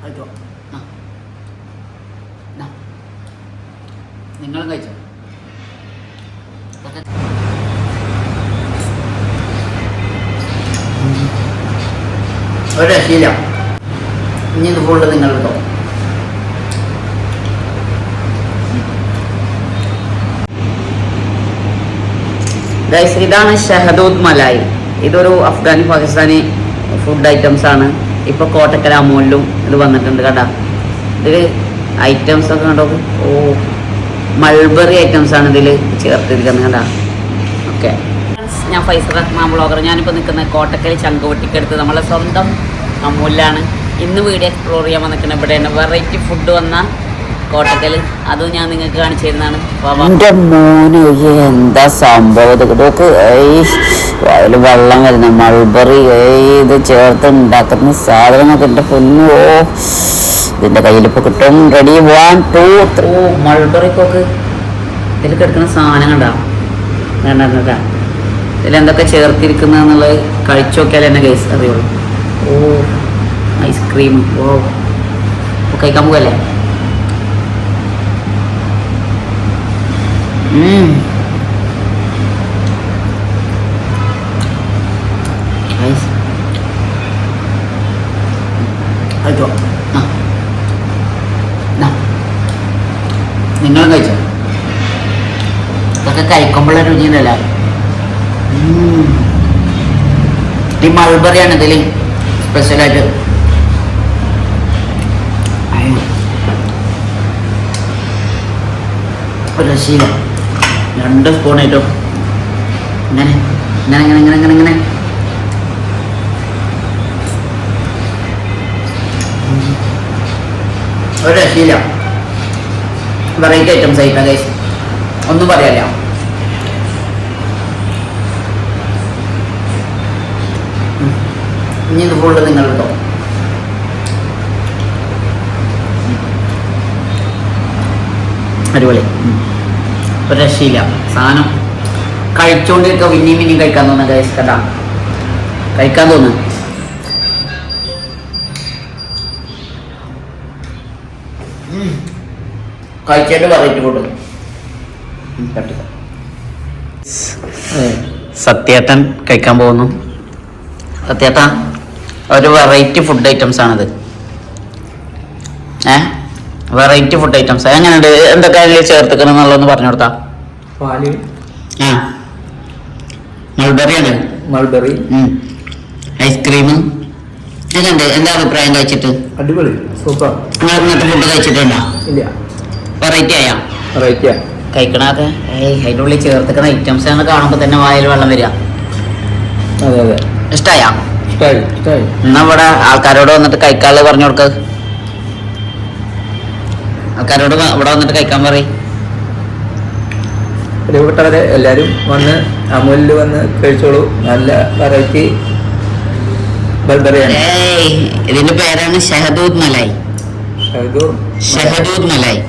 കഴിച്ചോ. നിങ്ങളും കഴിച്ചോ ഒരു ഇനി ഇത് ഫുള്ള് നിങ്ങൾ എടുത്തോ ഗൈസ് ഇതാണ് ഷഹദൂദ് മലായി ഇതൊരു അഫ്ഗാനി പാകിസ്ഥാനി ഫുഡ് ഐറ്റംസ് ആണ്. ഇപ്പൊ കോട്ടക്കര അമൂലിലും ഇത് വന്നിട്ടുണ്ട് കേട്ടാ ഇതിൽ ഐറ്റംസ് ഒക്കെ കണ്ടോ? ഓ മൾബറി ഐറ്റംസ് ആണ് ഇതിൽ ചേർത്തിരിക്കുന്നത് കേട്ടാ ഓക്കെ. ഞാൻ ഫൈസർ റഹ്മാൻ ബ്ലോഗർ ഞാനിപ്പോൾ നിൽക്കുന്നത് കോട്ടക്കൽ ചങ്കുവട്ടിക്കടുത്ത് നമ്മളെ സ്വന്തം അമൂലിലാണ്. ഇന്ന് വീഡിയോ എക്സ്പ്ലോർ ചെയ്യാൻ വന്നിരിക്കുന്നത് ഇവിടെയാണ്. വെറൈറ്റി ഫുഡ് വന്ന കോട്ടക്കൽ അതും ഞാൻ നിങ്ങൾക്ക് കാണിച്ചു തരുന്നതാണ് എന്റെ മോന് എന്താ സംഭവം? ഇതൊക്കെ വയൽ വെള്ളം വരുന്ന. മൾബറി ഇത് ചേർത്ത് ഉണ്ടാക്കുന്ന സാധനങ്ങളൊക്കെ എന്റെ പൊന്നു. ഓ ഇതിന്റെ കയ്യിലിപ്പോൾ കിട്ടും. റെഡി വൺ ടു ത്രീ മൾബറിക്കൊക്കെ ഇതിൽ കിടക്കുന്ന സാധനം കണ്ടാ വേണ്ട ഇതിലെന്തൊക്കെ ചേർത്തിരിക്കുന്നതെന്നുള്ളത് കഴിച്ചു നോക്കിയാൽ എന്നെ കേസ് അറിയുള്ളൂ. ഓ ഐസ്ക്രീം. ഓ, കഴിക്കാൻ പോകല്ലേ കഴിച്ചോ. നിങ്ങളും കഴിച്ചോ? ഇതൊക്കെ കഴിക്കുമ്പോഴുള്ള ഉം. ഈ മൾബറിയാണ് ഇതിൽ സ്പെഷ്യലായിട്ട്. ഒരു രക്ഷയില്ല. രണ്ട് സ്പൂൺ ആയിട്ടും ഇങ്ങനെ ഇങ്ങനെ ഇങ്ങനെ ഇങ്ങനെ ഇങ്ങനെ ഇങ്ങനെ. ഒരു രക്ഷയില്ല വെറൈറ്റി ഐറ്റംസ് ആയിട്ട് ഗൈസ് ഒന്നും പറയാല്ല. ഇനി ഇത് ഫുള്ള് നിങ്ങൾ കേട്ടോ അടിപൊളി. ഒരു രക്ഷയില്ല. സാധനം കഴിച്ചുകൊണ്ടിരിക്കുക പിന്നെയും പിന്നെയും കഴിക്കാൻ തോന്നുന്നു കേട്ടാ. കഴിക്കാൻ തോന്നുന്നു സത്യേട്ടൻ കഴിക്കാൻ പോകുന്നു. സത്യേട്ട ഒരു വെറൈറ്റി ഫുഡ് ഐറ്റംസ് ആണിത്. ഏ? വെറൈറ്റി ഫുഡ് ഐറ്റംസ് എങ്ങനെയുണ്ട്? എന്തൊക്കെ അതിൽ ചേർത്തിക്കണം എന്നുള്ളതെന്ന് പറഞ്ഞു കൊടുത്താ. പാൽ. ആ. മൾബെറി മൾബറി ഐസ്ക്രീം എങ്ങനെയുണ്ട്? എന്താ അഭിപ്രായം കഴിച്ചിട്ട് അടിപൊളി. സൂപ്പർ. നിങ്ങൾ ഇന്നത്തെ ഫുഡ് കഴിച്ചിട്ടുണ്ടോ? ഇല്ല. വെറൈറ്റി ആയാ? റൈറ്റാ കഴിക്കണൊക്കെ ഏയ് അതിന്റെ ഉള്ളിൽ ചേർത്തിക്കുന്ന ഐറ്റംസ് ആണ് കാണുമ്പോൾ തന്നെ വായിൽ വെള്ളം വരിക. അതെ അതെ. ഇഷ്ടായാ? ഇഷ്ടായി ഇഷ്ടായി. എന്നാ ഇവിടെ ആൾക്കാരോട് വന്നിട്ട് കഴിക്കാനുള്ളത് പറഞ്ഞു കൊടുക്ക. ആൾക്കാരോട് അവിടെ ഇവിടെ വന്നിട്ട് കഴിക്കാൻ പറയും. പ്രിയപ്പെട്ടവരെ എല്ലാവരും വന്ന് അമൂലിൽ വന്ന് കഴിച്ചോളൂ. നല്ല വെറൈറ്റി ബൾബറിയാണ്. ഏയ് ഇതിന്റെ പേരാണ് ഷഹദൂദ് മലായി. ഷഹദൂദ് മലായി.